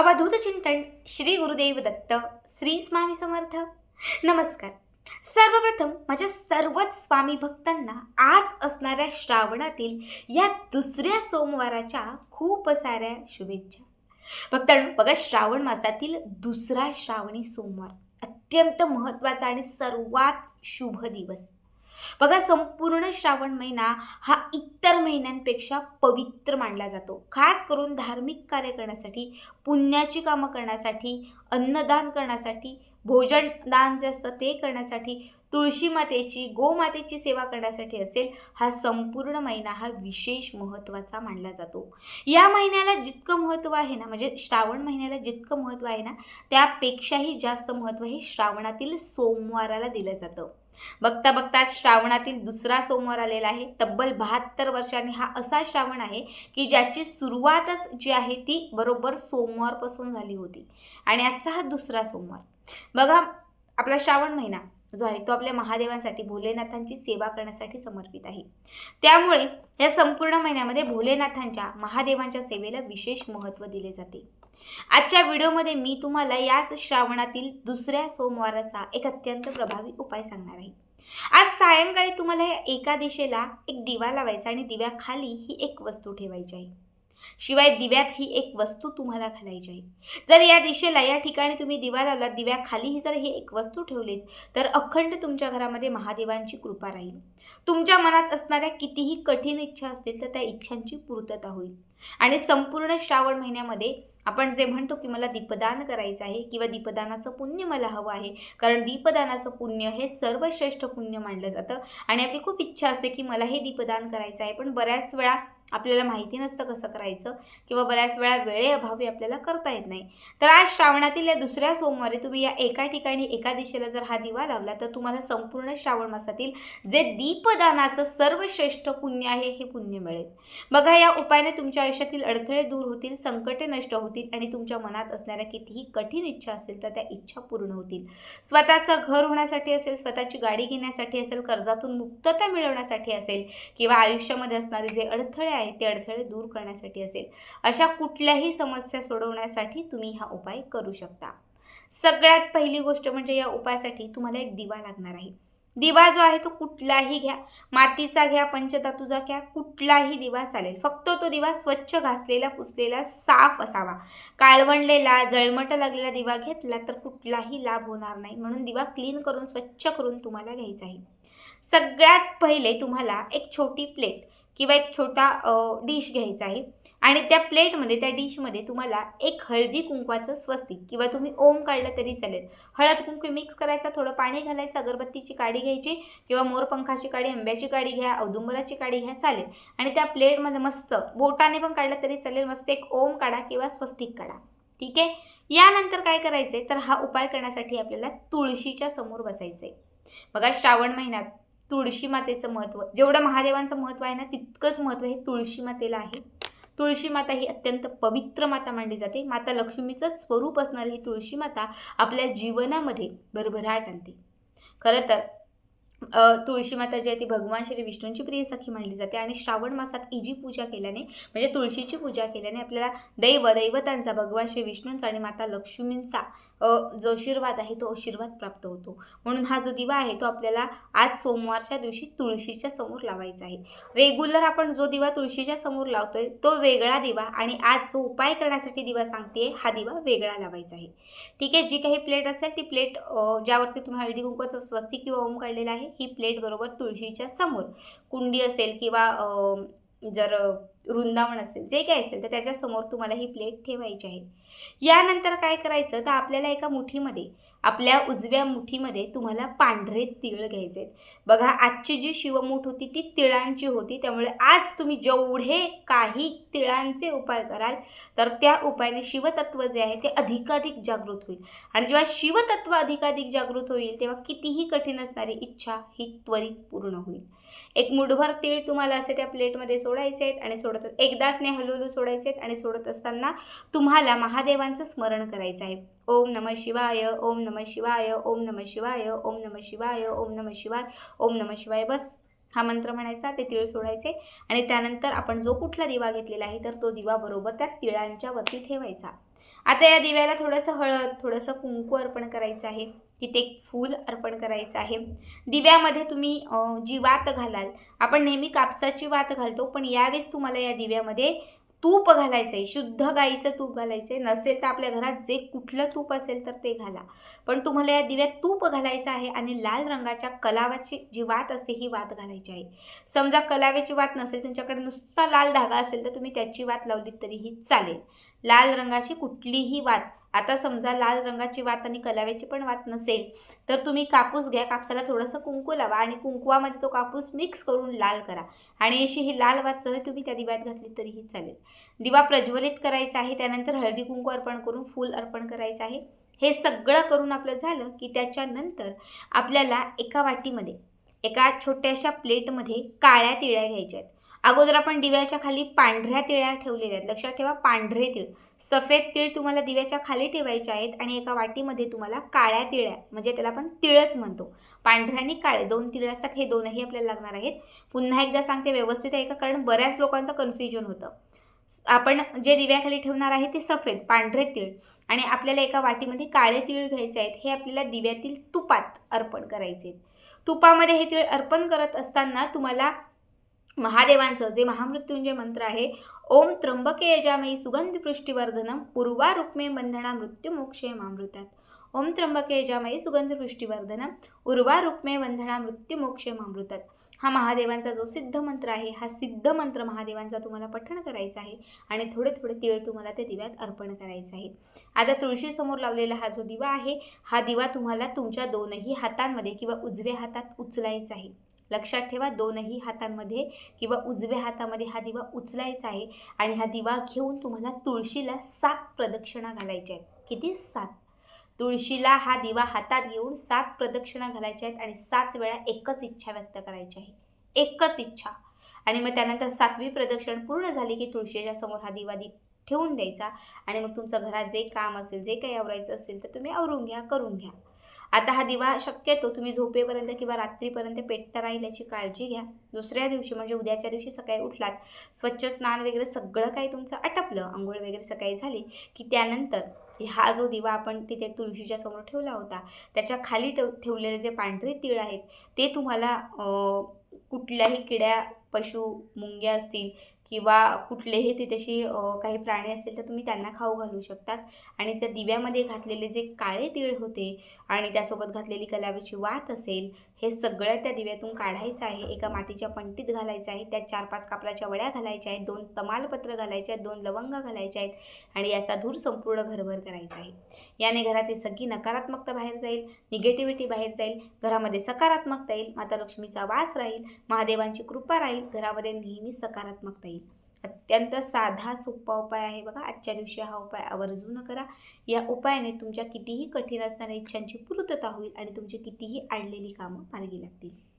अवधूत चिंतन श्री गुरुदेव दत्त श्री स्वामी समर्थ. नमस्कार. सर्वप्रथम माझ्या सर्वच स्वामी भक्तांना आज असणाऱ्या श्रावणातील या दुसऱ्या सोमवाराच्या खूप साऱ्या शुभेच्छा. भक्तांनो बघा श्रावण मासातील दुसरा श्रावणी सोमवार. अत्यंत महत्त्वाचा आणि सर्वात शुभ दिवस. बघा संपूर्ण श्रावण महिना हा इतर महिन्यांपेक्षा पवित्र मानला जातो. खास करून धार्मिक कार्य करण्यासाठी पुण्याची कामं करण्यासाठी अन्नदान करण्यासाठी भोजन दान जे असतं ते करण्यासाठी तुळशी मातेची गोमातेची सेवा करण्यासाठी असेल हा संपूर्ण महिना हा विशेष महत्त्वाचा मानला जातो. या महिन्याला जितकं महत्त्व आहे ना म्हणजे श्रावण महिन्याला जितकं महत्त्व आहे ना त्यापेक्षाही जास्त महत्त्व हे श्रावणातील सोमवाराला दिलं जातं. बघता बघता श्रावणातील दुसरा सोमवार आलेला आहे. तब्बल बहात्तर वर्षांनी हा असा श्रावण आहे की ज्याची सुरुवातच जी आहे ती बरोबर सोमवारपासून झाली होती. आणि आजचा हा दुसरा सोमवार. बघा आपला श्रावण महिना. जो आहे तो आपल्या महादेवांसाठी भोलेनाथांची सेवा करण्यासाठी समर्पित आहे. त्यामुळे या संपूर्ण महिन्यामध्ये भोलेनाथांच्या महादेवांच्या सेवेला विशेष महत्त्व दिले जाते. आजच्या व्हिडिओमध्ये मी तुम्हाला याच श्रावणातील दुसऱ्या सोमवाराचा एक अत्यंत प्रभावी उपाय सांगणार आहे. आज सायंकाळी तुम्हाला या एका दिशेला एक दिवा लावायचा आणि दिव्याखाली ही एक वस्तू ठेवायची आहे. शिवाय दिव्यात ही एक वस्तू तुम्हाला घालायची आहे. जर या दिशेला या ठिकाणी तुम्ही दिवा लावला दिव्याखालीही जर ही एक वस्तू ठेवलीत तर अखंड तुमच्या घरामध्ये महादेवांची कृपा राहील. तुमच्या मनात असणाऱ्या कितीही कठीण इच्छा असतील तर त्या इच्छांची पूर्तता होईल. आणि संपूर्ण श्रावण महिन्यामध्ये आपण जे म्हणतो की मला दीपदान करायचं आहे किंवा दीपदानाचं पुण्य मला हवं आहे कारण दीपदानाचं पुण्य हे सर्वश्रेष्ठ पुण्य मानलं जातं. आणि आपली खूप इच्छा असते की मला हे दीपदान करायचं आहे पण बऱ्याच वेळा आपल्याला माहिती नसतं कसं करायचं किंवा बऱ्याच वेळा वेळेअभावी आपल्याला करता येत नाही. तर आज श्रावणातील या दुसऱ्या सोमवारी तुम्ही या एका ठिकाणी एका दिशेला जर हा दिवा लावला तर तुम्हाला संपूर्ण श्रावण मासातील जे दीपदानाचं सर्वश्रेष्ठ पुण्य आहे हे पुण्य मिळेल. बघा या उपायाने तुमच्या आयुष्यातील अडथळे दूर होतील संकटे नष्ट होतील आणि तुमच्या मनात असणाऱ्या कितीही कठीण इच्छा असतील तर त्या इच्छा पूर्ण होतील. स्वतःचं घर होण्यासाठी असेल स्वतःची गाडी घेण्यासाठी असेल कर्जातून मुक्तता मिळवण्यासाठी असेल किंवा आयुष्यामध्ये असणारे जे अडथळे आहेत ते अडथळे दूर करण्यासाठी असेल अशा कुठल्याही समस्या सोडवण्यासाठी तुम्ही हा उपाय करू शकता. सगळ्यात पहिली गोष्ट म्हणजे या उपायासाठी तुम्हाला एक दिवा लागणार आहे. दिवा जो आहे तो कुठलाही घ्या. मातीचा घ्या पंचधातूचा घ्या कुठलाही दिवा चालेल. फक्त तो दिवा स्वच्छ घासलेला पुसलेला साफ असावा. काळवंडलेला जळमट लागलेला दिवा घेतला तर कुठलाही लाभ होणार नाही. म्हणून दिवा क्लीन करून स्वच्छ करून तुम्हाला घ्यायचा आहे. सगळ्यात पहिले तुम्हाला एक छोटी प्लेट किंवा एक छोटा डिश घ्यायचा आहे. आणि त्या प्लेटमध्ये त्या डिशमध्ये तुम्हाला एक हळदी कुंकवाचं स्वस्तिक किंवा तुम्ही ओम काढलं तरी चालेल. हळद कुंकू मिक्स करायचा थोडं पाणी घालायचं अगरबत्तीची काडी घ्यायची किंवा मोरपंखाची काडी आंब्याची काडी घ्या औदुंबराची काडी घ्या चालेल. आणि त्या प्लेटमध्ये मस्त बोटाने पण काढलं तरी चालेल मस्त एक ओम काढा किंवा स्वस्तिक काढा. ठीक आहे? यानंतर काय करायचं आहे तर हा उपाय करण्यासाठी आपल्याला तुळशीच्या समोर बसायचं आहे बघा श्रावण महिन्यात तुळशी मातेचं महत्त्व जेवढं महादेवांचं महत्त्व आहे ना तितकंच महत्त्व हे तुळशी मातेला आहे. तुळशी माता ही अत्यंत पवित्र माता मानली जाते. माता लक्ष्मीचं स्वरूप असणारी ही तुळशी माता आपल्या जीवनामध्ये भरभराट आणते. खरं तर तुळशी माता जी आहे ती भगवान श्री विष्णूंची प्रिय सखी मानली जाते आणि श्रावण मासात इजी पूजा केल्याने म्हणजे तुळशीची पूजा केल्याने आपल्याला दैव दैवतांचा भगवान श्री विष्णूंचा आणि माता लक्ष्मींचा जो आशीर्वाद आहे तो आशीर्वाद प्राप्त होतो. म्हणून हा जो दिवा आहे तो आपल्याला आज सोमवारच्या दिवशी तुळशीच्या समोर लावायचा आहे. रेग्युलर आपण जो दिवा तुळशीच्या समोर लावतोय तो वेगळा दिवा आणि आज जो उपाय करण्यासाठी दिवा सांगते हा दिवा वेगळा लावायचा आहे. ठीक आहे जी काही प्लेट असेल ती प्लेट ज्यावरती तुम्ही हळदी कुंकवाचं स्वस्तिक किंवा ओम काढलेला आहे ही प्लेट बरोबर तुळशीच्या समोर. कुंडी असेल किंवा जर वृंदावन असेल जे काही असेल तर त्याच्यासमोर तुम्हाला ही प्लेट ठेवायची आहे. यानंतर काय करायचं तर आपल्याला एका मुठीमध्ये आपल्या उजव्या मुठीमध्ये तुम्हाला पांढरे तिळ घ्यायचे आहेत. बघा आजची जी शिवमूठ होती ती तिळांची होती. त्यामुळे आज तुम्ही जेवढे काही तिळांचे उपाय कराल तर त्या उपायाने शिवतत्व जे आहे ते अधिकाधिक जागृत होईल. आणि जेव्हा शिवतत्व अधिकाधिक जागृत होईल तेव्हा कितीही कठीण असणारी इच्छा ही त्वरित पूर्ण होईल. एक मुठभर तीळ तुम्हाला असे त्या प्लेटमध्ये सोडायचे आहेत आणि सोडत एकदाच नाही हळूहळू सोडायचे आहेत आणि सोडत असताना तुम्हाला महादेवांचं स्मरण करायचं आहे. ओम नम शिवाय ओम नम शिवाय ओम नम शिवाय ओम नम शिवाय ओम नम शिवाय ओम नम शिवाय. बस. हा मंत्र म्हणायचा ते तिळ सोडायचे आणि त्यानंतर आपण जो कुठला दिवा घेतलेला आहे तर तो दिवा बरोबर त्या तिळांच्या वरती ठेवायचा. आता या दिव्याला थोडंसं हळद थोडंसं कुंकू अर्पण करायचं आहे. तिथे एक फूल अर्पण करायचं आहे. दिव्यामध्ये तुम्ही जी वात घालाल आपण नेहमी कापसाची वात घालतो पण यावेळेस तुम्हाला या दिव्यामध्ये तूप घालायचं आहे शुद्ध गाईचं तूप घालायचं आहे नसेल तर आपल्या घरात जे कुठलं तूप असेल तर ते घाला. पण तुम्हाला या दिव्यात तूप घालायचं आहे आणि लाल रंगाच्या कलावाची जी वात असते ही वात घालायची आहे. समजा कलाव्याची वात नसेल तुमच्याकडे नुसता लाल धागा असेल तर तुम्ही त्याची वात लावली तरीही चालेल. लाल रंगाची कुठलीही वात आता समजा लाल रंगाची वात आणि कलाव्याची पण वात नसेल तर तुम्ही कापूस घ्या कापसाला थोडंसं कुंकू लावा आणि कुंकुवामध्ये तो कापूस मिक्स करून लाल करा. आणि अशी ही लाल वात जरी तुम्ही त्या दिव्यात घातली तरीही चालेल. दिवा प्रज्वलित करायचा आहे त्यानंतर हळदी कुंकू अर्पण करून फूल अर्पण करायचं आहे. हे सगळं करून आपलं झालं की त्याच्यानंतर आपल्याला एका वाटीमध्ये एका छोट्याशा प्लेटमध्ये काळ्या तिळ्या घ्यायच्या आहेत. अगोदर आपण दिव्याच्या खाली पांढऱ्या तिळ्या ठेवलेल्या आहेत. लक्षात ठेवा पांढरे तिळ. सफेद तीळ तुम्हाला दिव्याच्या खाली ठेवायचे आहेत आणि एका वाटीमध्ये तुम्हाला काळ्या तिळ्या म्हणजे त्याला आपण तिळच म्हणतो. पांढऱ्या आणि काळे दोन तिळ असतात हे दोनही आपल्याला लागणार आहेत. पुन्हा एकदा सांगते व्यवस्थित आहे का? कारण बऱ्याच लोकांचं कन्फ्युजन होतं. आपण जे दिव्याखाली ठेवणार आहे ते सफेद पांढरे तीळ. आणि आपल्याला एका वाटीमध्ये काळे तीळ घ्यायचे आहेत हे आपल्याला दिव्यातील तुपात अर्पण करायचे आहेत. तुपामध्ये हे तीळ अर्पण करत असताना तुम्हाला महादेवांचं जे महामृत्युंजय मंत्र आहे ओम त्र्यंबके यजामयी सुगंधी पृष्टीवर्धनम उर्वा रुक्मे बंधना मृत्युमोक्षे मामृतात. ओम त्र्यंबके यजामयी सुगंध पृष्टीवर्धनम उर्वा रुक्मे बंधना मृत्युमोक्षे मामृतात. हा महादेवांचा जो सिद्ध मंत्र आहे हा सिद्ध मंत्र महादेवांचा तुम्हाला पठण करायचा आहे आणि थोडे थोडे तीळ तुम्हाला त्या दिव्यात अर्पण करायचं आहे. आता तुळशीसमोर लावलेला हा जो दिवा आहे हा दिवा तुम्हाला तुमच्या दोनही हातांमध्ये किंवा उजव्या हातात उचलायचा आहे. लक्षात ठेवा दोनही हातांमध्ये किंवा उजव्या हातामध्ये हा दिवा उचलायचा आहे आणि हा दिवा घेऊन तुम्हाला तुळशीला सात प्रदक्षिणा घालायच्या आहेत. किती? सात. तुळशीला हा दिवा हातात घेऊन सात प्रदक्षिणा घालायच्या आहेत आणि सात वेळा एकच इच्छा व्यक्त करायची आहे. एकच इच्छा. आणि मग त्यानंतर सातवी प्रदक्षिण पूर्ण झाली की तुळशीच्या समोर हा दिवा दि ठेवून द्यायचा आणि मग तुमचं घरात जे काम असेल जे काही आवरायचं असेल तर तुम्ही आवरून घ्या करून घ्या. आता हा दिवा शक्यतो तुम्ही झोपेपर्यंत किंवा रात्रीपर्यंत पेटता राहील याची काळजी घ्या. दुसऱ्या दिवशी म्हणजे उद्याच्या दिवशी सकाळी उठलात स्वच्छ स्नान वगैरे सगळं काही तुमचं आटपलं आंघोळ वगैरे सकाळी झाली की त्यानंतर हा जो दिवा आपण तिथे तुळशीच्या समोर ठेवला होता त्याच्याखाली ठेव ठेवलेले जे पांढरे तीळ आहेत ते तुम्हाला कुठल्याही किड्या पशु मुंग्या असतील किंवा कुठलेही तिथेशी काही प्राणी असतील तर तुम्ही त्यांना खाऊ घालू शकतात. आणि त्या दिव्यामध्ये घातलेले जे काळे तीळ होते आणि त्यासोबत घातलेली कलावीची वात असेल हे सगळं त्या दिव्यातून काढायचं आहे. एका मातीच्या पंटीत घालायचं आहे. त्यात चार पाच कापराच्या वड्या घालायच्या आहेत. दोन तमालपत्र घालायचे आहेत. दोन लवंग घालायचे आहेत. आणि याचा धूर संपूर्ण घरभर करायचा आहे. याने घरातील सगळी नकारात्मकता बाहेर जाईल. निगेटिव्हिटी बाहेर जाईल. घरामध्ये सकारात्मकता येईल. माता लक्ष्मीचा वास राहील. महादेवांची कृपा राहील. घरामध्ये नेहमी सकारात्मकता येईल. अत्यंत साधा सोपा उपाय आहे बघा. आजच्या दिवशी हा उपाय आवर्जून करा. या उपायाने तुमच्या कितीही कठीण असणाऱ्या इच्छांची पूर्तता होईल आणि तुमची कितीही अडलेली कामं मार्गी लागतील.